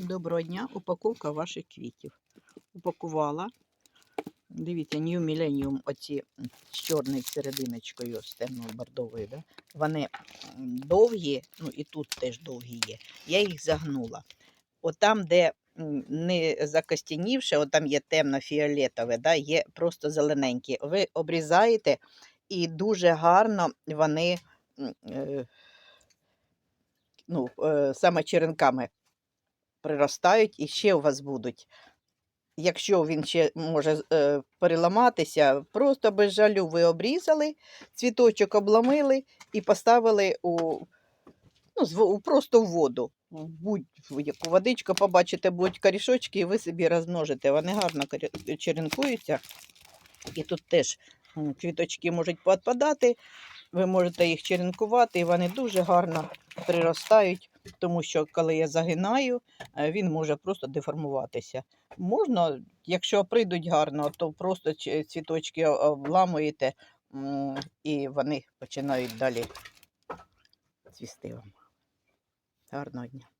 Доброго дня, упаковка ваших квітів. Упакувала. Дивіться, New Millennium, оці з чорною серединочкою, з темно-бордовою. Да? Вони довгі, ну і тут теж довгі є. Я їх загнула. От там, де не закостянівше, от там є темно-фіолетове, да? є просто зелененькі. Ви обрізаєте і дуже гарно вони е, ну, е, саме черенками приростають і ще у вас будуть. Якщо він ще може е, переламатися, просто без жалю ви обрізали, цвіточок обламили і поставили у, ну, просто в воду. Будь-яку водичку побачите, будуть корішочки, і ви собі розмножите. Вони гарно черенкуються. І тут теж квіточки можуть підпадати, ви можете їх черенкувати, і вони дуже гарно приростають, тому що коли я загинаю, е, він може просто деформуватися. Можна, якщо прийдуть гарно, то просто цвіточки обламуєте і вони починають далі цвісти вам. Гарного дня.